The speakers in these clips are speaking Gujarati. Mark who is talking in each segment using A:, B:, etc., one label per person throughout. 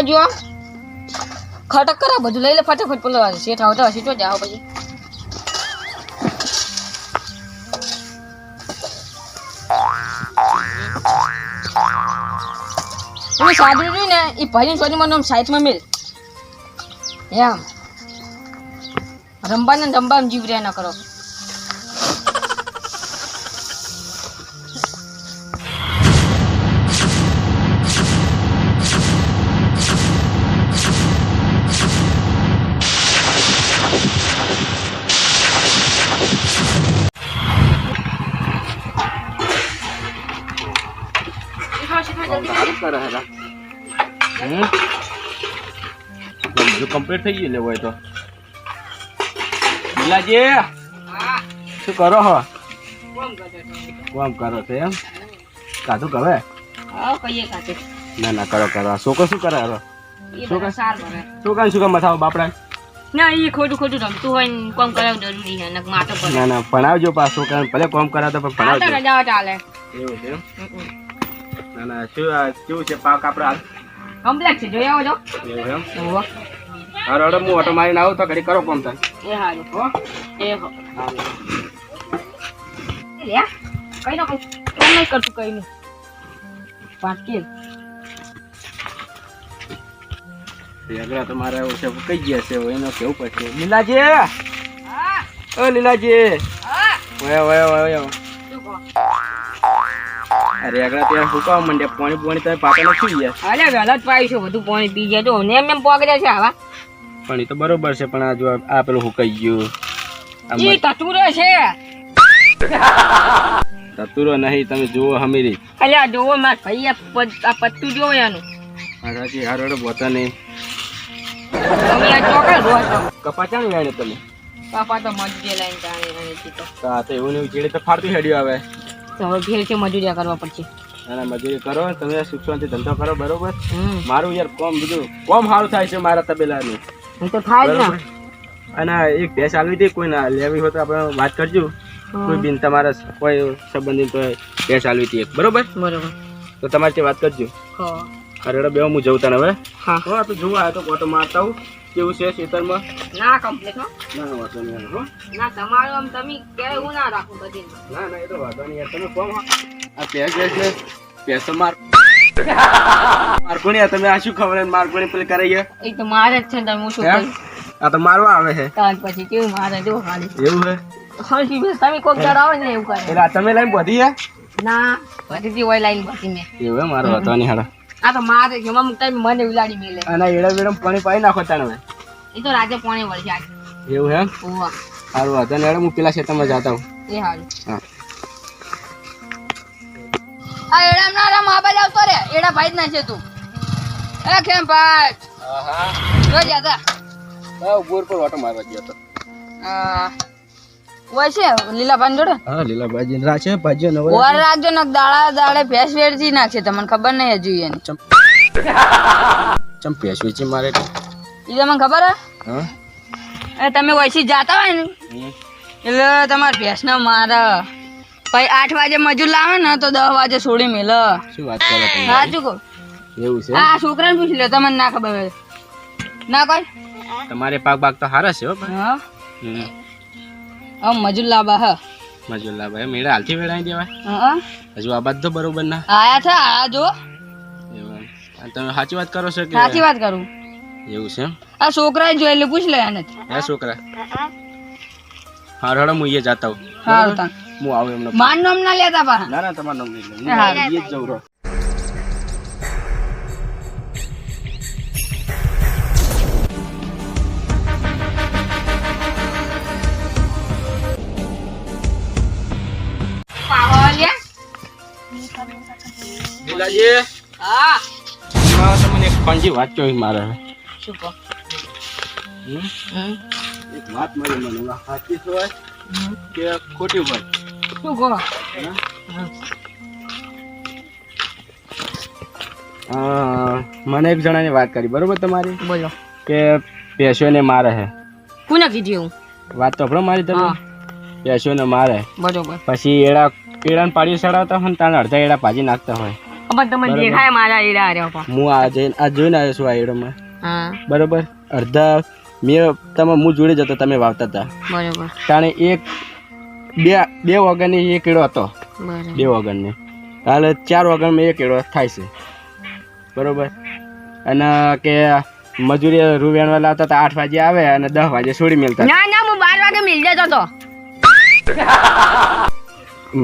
A: લેવા જો ખટક કરા બધું. લઈ લે ફટાફટ પલવા શેઠ આવતા હશે તો જાઓ પછી. હું સાદું રહ્યું ને, એ ભરીને સોનીમાં મને સાઈડમાં મેલ. એમ. રમવાને ને જીવ રહ્યા ના કરો.
B: કરે હેરા હમ? કમ્પ્લીટ થઈ ગયું લેવો હોય તો. બિલાજી શું કરો હો? કોમ કરો છો એમ? કાધું કવે ના ના કરો કરો. છોકરો શું કરે હવે
A: એ
B: શું કામ મથાવો બાપડા?
A: ના એ ખોટું ખોટું રમતું હોય ને કોમ કરાવવું જરૂરી છે ને
B: ના ભણાવજો પાછો છોકરા ભલે કોમ કરાવતો પણ ભણાવજો.
A: રજાઓ ચાલે.
B: એવું છે. ના ના શું કેવું છે પાક આપણે
A: કમ્પ્લેટ છે જોઈ આવો જો.
B: એવું એમ? હારો હારો હું ઓટો મારીને આવું તો ઘડી કરો કોમ થાય.
A: એ હારું.
B: હો?
A: એ હો. લે કઈ નો કઈ. કોમ નહીં કરતું કઈ નહીં પાટકી
B: આગળ તમારે એવું છે કઈ ગયા છે એનો કેવું પડશે? લીલાજી! ઓ લીલાજી! વયો વયો
A: શું કહો?
B: અરે આગળ ત્યાં હુકાવા માંડ્યા પાણી પાણી તમે પાતા નથી ગયા.
A: અરે ગલત જ પાઈ છે બધું પાણી પી ગયા. તો ને એમ એમ પોગડે છે આવા.
B: પણ એ તો બરોબર છે પણ આ જો આ પેલું હુકાઈ ગયું?
A: ઈ તતુરો છે.
B: તતુરો નહીં તમે જુઓ હમીરી.
A: અલ્યા જોવો માર ભાઈ આ પત- આ પત્તું જુઓ એનું.
B: હારાજી હારો બોતા નહીં.
A: તમે આ ચોકડ રોજ
B: કપાચાણ વેણે તમે?
A: કપા તો મજે લાઈન જાણે તો
B: તો. આ તો એવું નહીં ચીડે તો ફાડતું હેડ્યું આવે.
A: તો હવે ફેર છે મજૂરિયા કરવા પડશે.
B: અને મજૂરી કરો તમે શિક્ષણથી ધંધો કરો બરોબર? મારું યાર કોમ બીજું કોમ સારું થાય છે મારા તબેલાનું.
A: હું તો થાય જ
B: બરોબર? અને એક ભેંસ આવી હતી કોઈ ના લેવી હોય તો આપણે વાત કરજો. કોઈ
A: ને
B: બિન તમારા કોઈ સંબંધિત ભેંસ આવી હતી એક. બરોબર?
A: બરોબર.
B: તો તમારે વાત કરજો.
A: હો.
B: અરે બે હું જવું તને હવે.
A: હા.
B: હો તો જોવા આવ્યો તો ઓટો મારતા હું કેવું છે ખેતરમાં
A: ના કમ્પ્લીટ હો.
B: ના ના વાંધો નહીં હો.
A: ના તમારો આમ તમે ક્યારે હું ના રાખો બધી.
B: ના ના એ તો વાંધો નહીં યાર તમે કોમ આ ભેંસ ભેંસ ને પેસો માર. મારકોણી તમે આ શું ખબર મારકોણી પેલી કરે છે?
A: એ તો મારે જ છે તમે હું શું
B: હે?
A: કરું?
B: આ તો મારવા આવે છે.
A: ત્યાર પછી કેવું મારે જો ખાલી
B: એવું હે
A: હરખી બસ તમે કોક ચડાવો ને એવું કરે.
B: એટલે તમે લાઈન બધી હે?
A: ના બધી હોય લાઈન બધી મેં
B: એવું હે મારો વાંધો નહીં હાડો
A: આ તો મારે જમા મુકતા મને ઉલાડી મેલે.
B: અને એડા બેડમ પાણી પાઈ નાખો તાણે
A: એ તો રાજે પાણી વળશે આજે.
B: એવું હે?
A: ઓવા
B: સારું વાંધો નહીં. હેડો હું પેલા ખેતરમાં જાતા હું
A: એ હાલ
B: હા.
A: આ એડા ના રામ આ બાજુ આવતો રે. એડા ભાઈ જ ના છે તું. એ કેમ ભાઈ? જો જાતા
B: હા બોર પર ઓટો મારવા ગયો તો.
A: આ હોય છે જોડે?
B: હા લીલા ભાજી ભાજી નવો
A: ઓર રાખજો ને દાડા દાડે ભેંસ વેડથી નાખશે તમને ખબર નહીં હજુ એની.
B: ચમ. ભેંસ વેચી મારે
A: એ તમને ખબર હે?
B: હા.
A: એ તમે વૈસી જાતા હોય ને એટલે તમારે ભેંસ ને મારે. પછી આઠ વાગે મજૂર લાવે ને તો દસ વાગે છોડી મેલ.
B: શું વાત કરો તમે?
A: સાચું કહું.
B: એવું છે
A: આ છોકરાને પૂછી લે તમને ના ખબર ના કોઈ?
B: તમારે પાક બાક તો હારા છે હો
A: હા.
B: હમ મજુલ્લા ભાઈ મેળા હાલથી વેળાઈ દેવાય?
A: હા
B: હજુ આ બાદ તો બરોબર ના?
A: આયા છે આ જો.
B: તમે સાચી વાત કરો છો કે
A: સાચી વાત કરું.
B: એવું છે
A: આ છોકરાએ જોઈ એટલે પૂછ લે આને
B: હે છોકરા? હારો હારો હું ઈએ જાતા હું હું આવું એમનો
A: માન નામ ના લેતા પા
B: ના ના તમારું નામ નહીં લે
A: હું
B: ઈએ જ જઉં લીલાજી
A: હા.
B: તમને એક પંજી વાત કહી મારે.
A: શું કહો?
B: એક વાત મળી મને સાચી હોય કે ખોટી હોય
A: શું કહો?
B: હે?
A: હમ.
B: અ, મને એક જણાની વાત કરી બરોબર તમારી?
A: બોલો.
B: કે પેશોને મારે હે.
A: કોને કીધી હું?
B: વાત તો આપણો મારી તમે? પેશોને મારે.
A: બરોબર.
B: પછી એડા એડાને પાડી સડાવતા હોય ને તાને અડધા એડા પાજી નાખતા હોય.
A: પણ
B: બરાબર.
A: દેખાય મારા ઈડા હાર્યા પણ.
B: હું આ જઈને આ જોઈને આવ્યો છું આ એડોમાં
A: હા.
B: બરોબર? અડધા મેં તમે હું જોડે જતો તમે વાવતા હતા.
A: બરોબર.
B: તાણે એક બે બે વાગ્યાની એક એડો હતો. બે વાગ્યાની. હાલે ચાર વાગ્યામાં એક એડો થાય છે. બરોબર? અને કે મજૂરી રૂવેણ વાળા હતા આઠ વાગે આવે અને દસ વાગે છોડી મેલતા
A: ના ના હું બાર વાગે મિલ જતો હતો.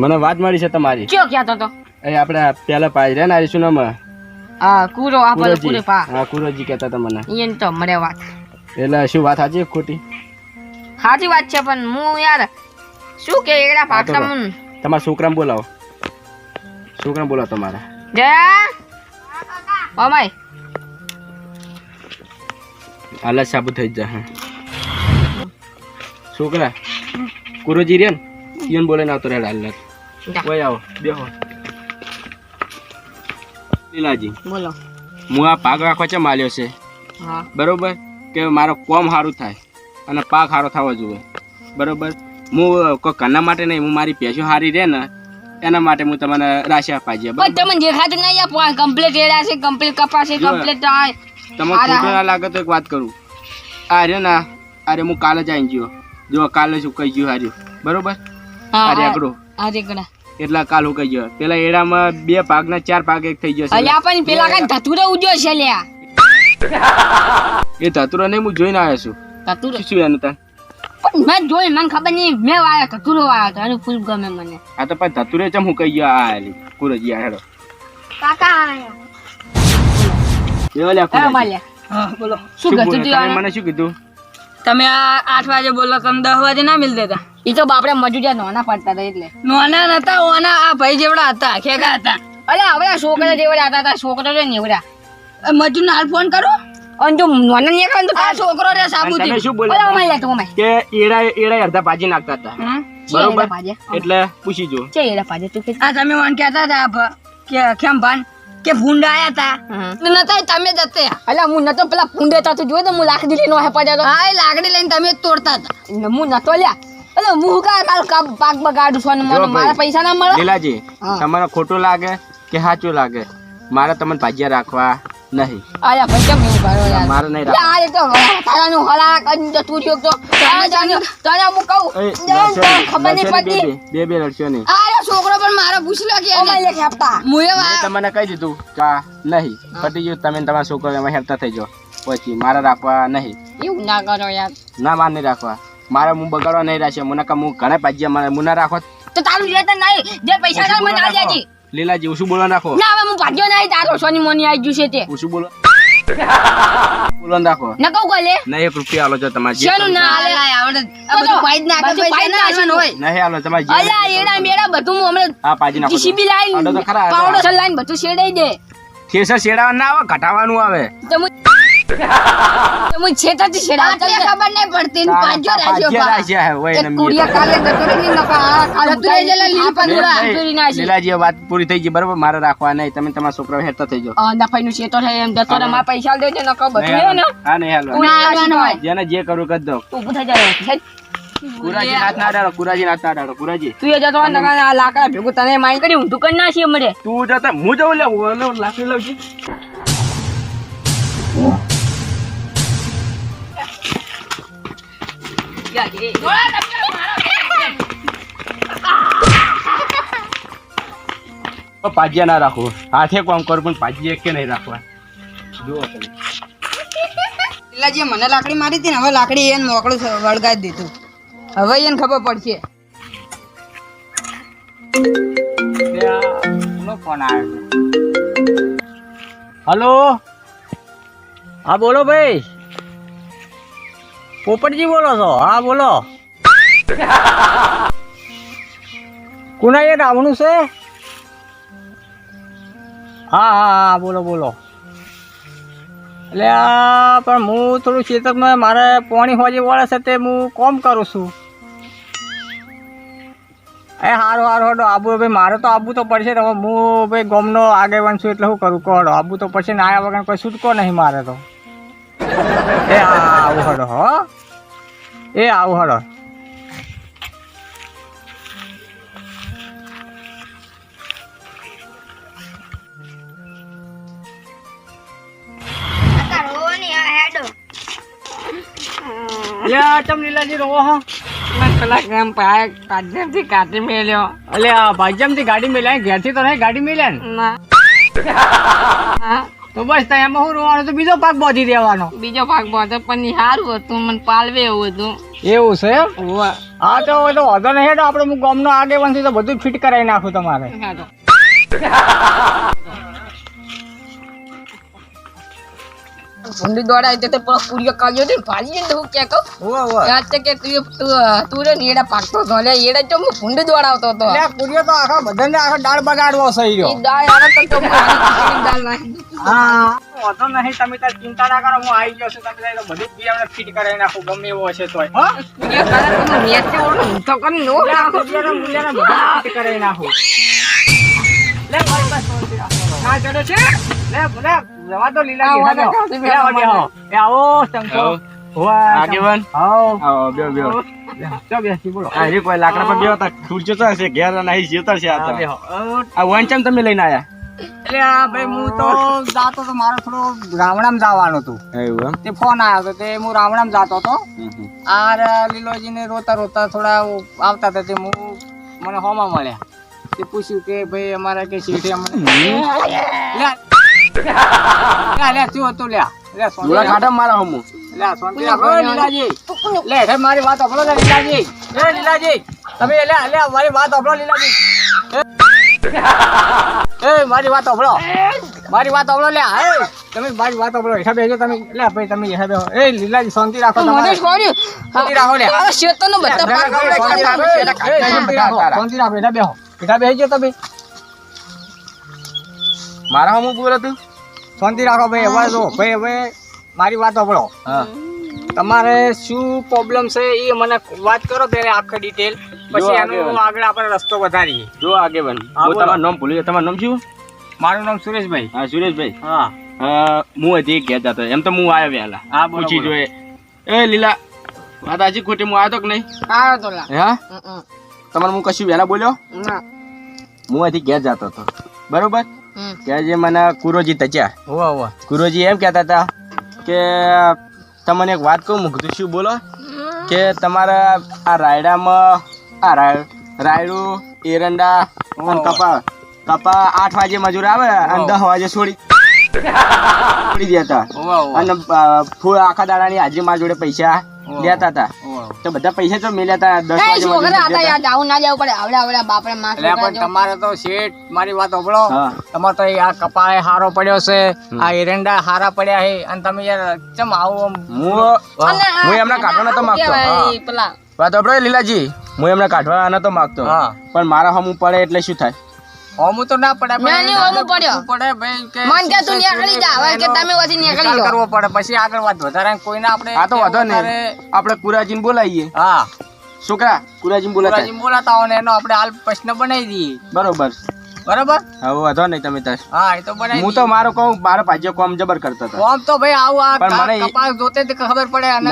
B: મને વાત મળી છે તમારી.
A: કયો ક્યાં તો
B: એ આપણે પેલા પાઈ રહ્યા ને શું નામ?
A: આ કુરો આ
B: કુરોજી.
A: કૂરે પા.
B: હા કુરોજી કહેતા હતા મને.
A: એને તો મળે વાત.
B: એટલે શું વાત સાચી ખોટી?
A: સાચી વાત છે પણ હું યાર શું કે એડા પાકતા
B: મન. તો તમારા છોકરાને બોલાવો. છોકરાને બોલાવો તમારા.
A: જયા. ઓમાય
B: હાલ સાબુ થઈ જ હા છોકરા કુરોજી રે ને? બોલે ના આવતો રહે હાલ
A: કોઈ
B: ઓય આવો બેહો. લીલાજી
A: બોલો.
B: હું આ પાક રાખવા છે માલ્યો છે?
A: હા.
B: બરોબર? કે મારો કોમ સારું થાય અને પાક સારો થવો જોઈએ. બરોબર? હું કોઈ કરના માટે નહીં હું મારી પેશો સારી રહે ને એના માટે હું તમને રાશિ આપવા છે
A: પણ તમને દેખાતું નહીં યાર કમ્પ્લીટ રેડા છે કમ્પ્લીટ કપાસ છે કમ્પ્લીટ
B: થાય
A: તમને
B: ખોટું ના લાગે તો એક વાત કરું. આ રહ્યો ના અરે હું કાલે જ આવી ગયો. જો કાલે શું કહી ગયું હાર્યું. બરોબર? અરે આગળ
A: આ રેકડા.
B: એટલા કાલ ઉકાઈ કહી ગયો. પેલા એડામાં બે ભાગના ચાર ભાગ એક થઈ ગયો
A: અલ્યા પણ પેલા કઈ ધતુરો ઉજ્યો છે લ્યા
B: એ ધતુરો નહીં હું જોઈને આવ્યો છું.
A: ધતુરો?
B: શું એનું તાર?
A: પણ મેં જોઈ મને ખબર નહીં મેં વાયો ધતુરો વાયો તો એનું ફૂલ ગમે મને.
B: આ તો પણ ધતુરે ચમ હું કહી ગયો આ આલી કુરજી આ હેડો.
A: કાકા
B: લેવા લે
A: હા
B: કુરજી.
A: માલ્યા હા બોલો. શું કીધું
B: તમે મને શું કીધું?
A: તમે આ આઠ વાગે બોલો તમે દસ વાગે ના મિલ દેતા. એ તો બાપરે મજૂરિયા નોના પડતા હતા એટલે. નોના નતા ઓના આ ભાઈ જેવડા હતા ખેગા હતા. અરે હવે આ છોકરા જેવડા હતા તા છોકરો રે નીવડા મજૂર હાલ ફોન કરો. અને જો નોના ને કરે તો આ છોકરો રે
B: સાબુતી તમે શું બોલે?
A: ઓલા અમાય લે તું
B: કે એડા એડા અડધા ભાજી નાખતા હતા. બરોબર? એટલે પૂછી જો.
A: કે એડા પાજે તું આ તમે મને કહેતા હતા કે કેમ ભાન? કે ભૂંડા આયા હતા નતા તમે જતે અલા હું નતો પેલા ભૂંડે તા તું જોયો તો હું લાકડી લઈને ઓહે પડ્યો તો. હા લાકડી લઈને તમે જ તોડતા હતા. હું નતો લ્યા. અલે હું કા કાલ કાપ પાક બગાડું છું અને મને મારા પૈસા ના મળે?
B: લીલાજી. તમારે ખોટું લાગે કે સાચું લાગે? મારે તમને ભાજ્યા રાખવા નહીં.
A: આયા ભાજ્યા એવું યાર?
B: મારે નહીં
A: રાખ આ તો તારા નું હલાળા કરી તો તું જો તો. તારા જાને તારા હું કહું? ખબર નહીં પડતી.
B: બે બે લડશો નહીં
A: આ છોકરો પણ મારો પૂછલો લાગી એને. લે ખેપતા મુએ
B: તમને કહી દીધું કે નહીં. પટી ગયું તમે તમારા છોકરો એમાં હેરતા થઈ જાઓ. પછી મારે રાખવા નહીં.
A: એવું ના કરો યાર.
B: ના માર નહીં રાખવા. મારે હું બગાડવા નહીં રાખશે મને કાં હું ઘણા પાજ્યા મારે હું ના રાખો.
A: તો તારું લેતા નહીં. જે પૈસા તાર મને આવી દેજે
B: લીલાજી ઉશું બોલો નાખો
A: ના હવે હું ભાગ્યો નહીં. તારો સોની મોની આવી ગયું છે તે.
B: ઉશું બોલો. બોલો નાખો
A: ન કહું કોલે?
B: નહીં એક રૂપિયા આલો છો તમારે
A: શેનું ના આલે? આવડે. બધું પાઈ નાખે પૈસા ના આલવાનું હોય.
B: નહીં આલો તમારે
A: અલ્યા એડા મેડા બધું હું હમણાં
B: હા પાજી નાખો
A: જીસીબી
B: આલો તો
A: લાઈન
B: ખરા
A: પાવડર સલાઈન બધું શેડાઈ દે.
B: થેસર શેડાવા ના આવે ઘટાવાનું આવે.
A: તો હું તો હું ખબર નહીં પડતી
B: પાજ્યા રાખ્યા હે, હોય ને મેં
A: કાલે દતોડી નકા કાલે દતોડી જેલા પંદુરા.
B: નહીં,
A: ના
B: લીલાજી વાત પૂરી થઈ ગઈ બરોબર? મારે રાખવા નહીં તમે તમારા છોકરા હેરતા થઈ જાઓ.
A: નું છેતો થાય એમ દતો માં પૈસા દેજો નકા બધું ને?
B: હા નહીં હાલો
A: તું ના
B: જેને જે કરવું કરી દો.
A: ઊભું થઈ જાય
B: કુરાજી નાથ ના ડાળો કુરાજી નાથ ના ડાળો કુરાજી.
A: તું એ જતો હોય ને લાકડા ભેગું તને માઈ કરી ઊંધું કરી નાખીએ મળે
B: તું જતા હું જવું લે લાકડી લઉં છું. પાજ્યા ના રાખો. હાથે કામ કરું પણ પાજ્યા કે નહીં રાખવા? જુઓ
A: પેલા જે મને લાકડી મારી હતી ને હવે લાકડી એને મોકળું વળગાવી દીધું. હવે એને ખબર પડશે.
B: ફોન આવ્યો. હલો?
C: હા બોલો ભાઈ. પોપટજી બોલો છો? હા, બોલો. કુના એ આવવાનું છે? હા હા હા, બોલો બોલો. એટલે પણ હું થોડું ચેતકમાં મારે પોણી હોજી વળે છે તે હું કોમ કરું છું. એ હારું હારું હડો આબુ ભાઈ મારે તો આબુ તો પડશે હવે હું ભાઈ ગમનો આગેવાન છું એટલે શું કરું. કહો આબુ તો પડશે ને આયા વગર કોઈ છૂટકો નહીં મારે તો. એ આવું હડો હો. એ આવું હડો. તમને લીલાજી રોવો હો.
A: કલાક એમ ભાજમથી ગાડી મેલ્યો.
C: અલે ભાજમ ગાડી મેલ્યા ઘેરથી તો નહીં ગાડી મેલ્યા ને?
A: ના.
C: તો બસ ત્યાં એમાં હું રોવાનો? તો બીજો પાક બોધી દેવાનો.
A: બીજો ભાગ બોધો પણ સારું હતું મને પાલવે એવું હતું.
C: એવું છે હા તો તો વાંધો નહીં તો આપણે હું ગામનો આગેવાનથી તો બધું ફિટ કરાવી નાખું તમારે.
A: ભૂંડી દોડાય તો પેલો પૂરીઓ કાઢ્યો ને ભાજી ને હું ક્યાં કહું? યાદ છે કે તું તું તું રે એડા પાકતો હતો. લે એડા તો હું ભૂંડી દોડાવતો હતો.
C: કુરિયો તો આખા બધાને આખા દાળ બગાડવો સહી રહ્યો
A: દાળ આવે તો દાળ નાખી
C: હા. વાંધો નહીં તમે તાર ચિંતા ના કરો હું આવી ગયો છું. તમે તો બધું જ બી ફિટ કરાવી નાખું ગમે એવો હશે તોય. હો?
A: પૂરીઓ કાઢે તો નો
C: લે બધા ફિટ કરાવી નાખું. લે બસ. ના ચડે છે. લે લે જવા દો લીલા
A: આવો,
C: લે
A: આવો,
C: લે આવો. એ આવો શંકર
B: આગેવાન.
C: આવો.
B: આવો બેહો બેહો.
C: ચો બેસી બોલો.
B: આ રે કોઈ લાકડા પર બેહો તા ખુરચો તો હશે ઘેર નહીં છે આ
C: હા,
B: તો
C: બેહો. અ,
B: આ વંચમ તમે લઈને આયા?
C: એટલે આ ભાઈ હું તો જાતો તો મારો થોડો રાવણામ જવાનું હતું.
B: એવું
C: તે ફોન આવ્યો હતો તે હું રાવણામ જાતો હતો. આ લીલોજીને રોતા રોતા થોડા આવતા હતા તે હું મને હોમાં મળ્યા. તે પૂછ્યું કે ભાઈ અમારા કે શેઠે અમને શું હતું લ્યા લે
B: કાઢા મારા હમું.
C: લે સોની લીલાજી. લે. હે મારી વાત સાંભળો લે લીલાજી. એ લીલાજી. તમે લે લે મારી વાત સાંભળો લીલાજી. એ એ, મારી વાત સાંભળો. મારી વાત સાંભળો લે હા તમે મારી વાત સાંભળો હેઠા બેજો તમે. લે ભાઈ તમે હેઠા બેહો. એ લીલાજી શાંતિ રાખો
A: મને
C: તમારે.
A: છોડ્યું.
C: શાંતિ રાખો લે.
A: આ શેતાનનો બધા પાક
C: શાંતિ રાખો, શાંતિ રાખો, હેઠા બેહો. હેઠા બેસી તમે.
B: મારા હું બોલે તું?
C: શાંતિ રાખો ભાઈ હવે જો ભાઈ હવે મારી વાત સાંભળો
B: હા.
C: તમારે શું પ્રોબ્લેમ છે એ મને વાત કરો ત્યારે આખી ડિટેલ પછી એનો આગળ આપણે રસ્તો વધારીએ.
B: જો આગેવાન.
C: હા,
B: હું તમારું નામ ભૂલી ગયો તમારું નામ શું?
C: મારું નામ સુરેશભાઈ.
B: હા સુરેશભાઈ.
C: હા.
B: હું હજી કહેતા જતો. એમ તો હું આવ્યો વહેલા
C: હા,
B: પૂછી. જોઈએ એ લીલા. વાત હજી ખોટી? હું આવ્યો કે નહીં?
A: આવ્યો તો
B: હા. તમારે હું કશું વહેલા બોલ્યો?
A: ના.
B: હું હજી ઘેર જતો હતો. બરોબર. ત્યાં જે મને કુરોજી તચ્યા
C: હોવા હોવા.
B: ગુરુજી એમ કહેતા હતા કે તમને એક વાત કહું મૂકતું શું બોલો. કે તમારા આ રાયડામાં આ રાય રાયડું એરંડા અને કપા કપા આઠ વાગે મજૂર આવે અને દસ વાગે છોડી છોડી દેતા. અને ફૂલ આખા દાડાની હાજરી મારા જોડે પૈસા લેતા હતા. તો બધા પૈસા તો મેલ્યા હતા દસ
A: જાવું ના જવું પડે આવડે આવડે બાપરે
C: પણ તમારે તો શેઠ મારી વાત
B: ઓબળો
C: તમારે તો આ કપાએ હારો પડ્યો છે આ એરંડા હારા પડ્યા છે અને તમે યાર ચમ આવું
B: હું હું એમને કાઢવા નતો
A: તો
B: માંગતો. વાત ઓબળો લીલાજી હું એમને કાઢવા નતો માંગતો.
C: હા.
B: પણ મારા હમ પડે એટલે શું થાય?
C: હોમું તો ના પડે
A: મેં નહીં હોમું પડ્યો.
C: પડે ભાઈ કે
A: મન કે તું નીકળી જા હવે કે તમે ઓથી નીકળી
C: નિકાલ કરવો પડે પછી આગળ વાત વધારે કોઈને આપણે
B: આ તો વધો
C: ને
B: આપણે કુરાજીને બોલાવીએ.
C: હા.
B: છોકરા કુરાજીને બોલાતા.
C: પુરાજી બોલાતા હોય ને એનો આપણે હાલ પ્રશ્ન બનાવી દઈએ.
B: બરોબર.
C: બરાબર?
B: હવે વાંધો નહીં તમે તસ
C: હા એ તો બનાવી
B: હું તો મારો કહું મારો ભાજ્ય કોમ જબર કરતો હતો.
C: કોમ તો ભાઈ આવું આ કપાસ જોતે ખબર પડે અને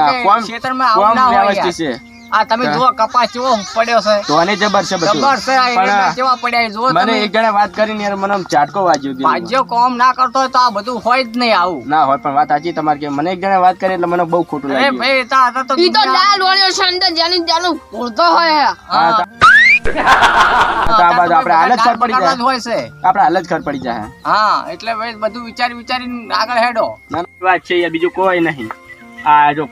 C: ખેતરમાં આવું ના હોય
B: છે.
C: આ તમે જો કપાસ કેવો પડ્યો છે.
B: તોને જબર છે બધું.
C: જબર છે આ કેવા પડ્યા જો
B: મને એક જણે વાત કરીને યાર મને ચાટકો વાજ્યો ગયો.
C: વાજ્યો કોમ ના કરતો હોય તો આ બધું હોય જ નહીં આવું.
B: ના હોય પણ વાત સાચી તમારી કે મને એક જણે વાત કરી એટલે મને બહુ ખોટું લાગ્યું.
C: એ ભાઈ તા હતા તો
A: ઈ તો લાલ વાળ્યો છે અંદર જાની જાનું પૂરતો હોય હા,
B: આપણે જ પડી જાય.
C: હોય છે.
B: આપણે હાલ ખર પડી જાય
C: હા. એટલે ભાઈ બધું વિચારી વિચારીને આગળ હેડો.
B: વાત છે બીજું કોઈ નહીં. આ જો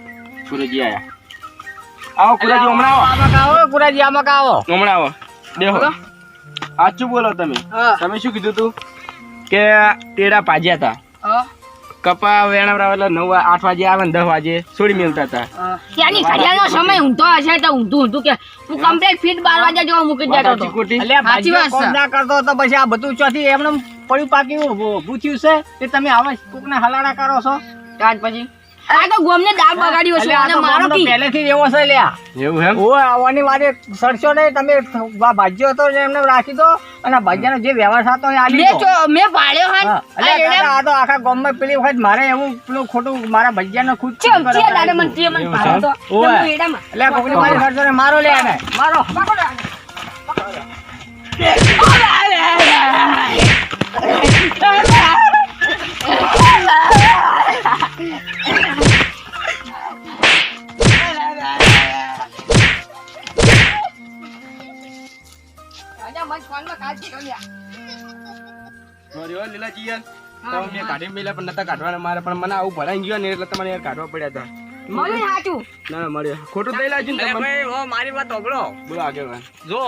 B: સુરજી આયા આવો કુરુજી હમણાં આવો.
C: આમાં કાવો પુરાજી આમાં કાવો
B: હમણાં આવો. દેખો સાચું બોલો તમે. તમે શું કીધું તું? કે તેડા પાજ્યા હતા. કપા વેણાવરા એટલે નવ આઠ વાગે આવે ને દસ વાગે છોડી મેલતા હતા
A: ત્યાંની ઘડિયાળનો સમય ઊંધો હશે તો ઊંધું ઊંધું કે હું કમ્પ્લીટ ફીટ બાર વાગ્યા જેવો મૂકી
B: જતો
A: હતો? સાચી વાત.
C: ના કરતો તો પછી આ બધું ચોથી એમને પડ્યું પાક્યું ભૂથ્યું છે તે તમે આવા કોકને હલાડા કરો છો?
A: ત્યાર પછી? આ તો ગોમને દાળ બગાડ્યો છે. અને મારો કી
C: પહેલેથી એવો છે લ્યા.
B: એવું એમ?
C: ઓય આવવાની વારે સડશો નહીં તમે ભાજ્યો હતો ને એમને રાખી દો અને આ ભાજ્યાનો જે વ્યવહાર થતો એ આલી દો.
A: મે પાડ્યો હા
C: હા. આ તો આખા ગામમાં પેલી વખત મારે એવું પેલું ખોટું મારા ભાજ્યાનો ખુદ
A: છે ચિયા દાડે મન તે મન પાડ્યો તો.
C: ઓય.
A: એડામાં.
C: એટલે કોકની મારી સરસો ને મારો લે આને મારો.
A: પકડો મન
B: લીલા જીયન પણ નતા કાઢવાના મારે પણ મને આવું ભરાઈ ગયો ને એટલે તમારે યાર કાઢવા પડ્યા હતા ખોટું થઈ લાગ્યું
C: મારી વાત ઓગળો
B: બોલો આગળ
C: જો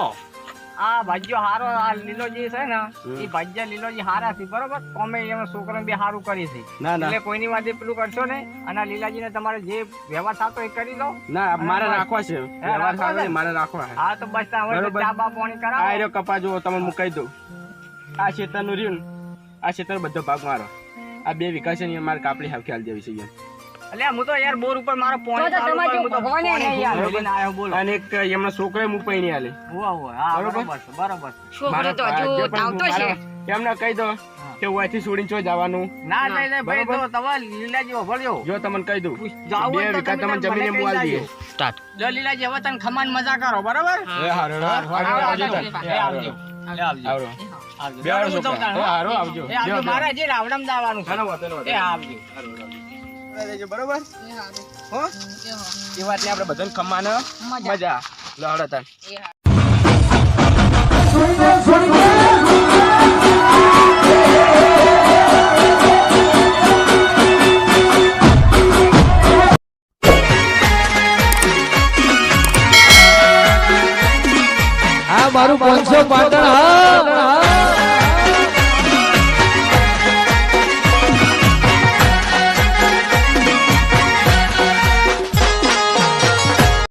C: આ ભાજ્યો હારો આ લીલોજી છે ને એ ભાજ્યા લીલોજી હારા છે બરોબર? તમે એમાં છોકરાને બી હારું કરી છે એટલે કોઈની વાતે પેલું કરશો ને અને આ લીલાજીને તમારે જે વ્યવહાર થતો એ કરી દો
B: ના મારે રાખવા છે. વ્યવહાર? નહીં, મારે રાખવા
C: હા તો બસ હવે. ચા બા પાણી
B: આ
C: કરાવો
B: રહ્યો કપા જો તમે મુકાઈ દઉં. આ ખેતરનું રહ્યું આ ક્ષેત્ર બધો ભાગ મારો. આ બે વિકાસ છે ને મારે કાપડી હાવ ખ્યાલ દેવી છે યાર.
C: એટલે હું તો યાર બોર ઉપર મારો
A: તો ભગવાને યાર.
C: આયો બોલો.
B: અને એક એમના છોકરાએ મુંપઈ નહીં આલે.
C: હોવા હોવા હા
B: બરોબર.
C: બરોબર છે બરોબર
A: છોકરો તો
B: મારા-
A: હજુ
B: જે પણ
A: આવતો છે.
B: એમને કહી દો કે અહીંથી છોડીને ચો જવાનું.
C: ના ભાઈ. તો લીલાજી વભળ્યો
B: જો તમને કહી દઉં.
C: જાવું
B: બે તમને
C: મને
B: જમીને
C: કહી
B: હું આલી
C: જાજો.
B: દઈએ સ્ટાર્ટ.
C: જો લીલાજી હવે તને ખમાન મજા કરો બરાબર?
B: એ હારો આવજો.
C: આવજો.
B: બે હારો. એ.
C: મારે હજી રાવણામ દાવાનું છે. એ. આવજો
B: રહેજો, બરોબર? હો? એ વાતની આપણે બધાને ખમાને મજા. લો હાલો તાન.
D: આ મારું પાંચસો પાટણ હા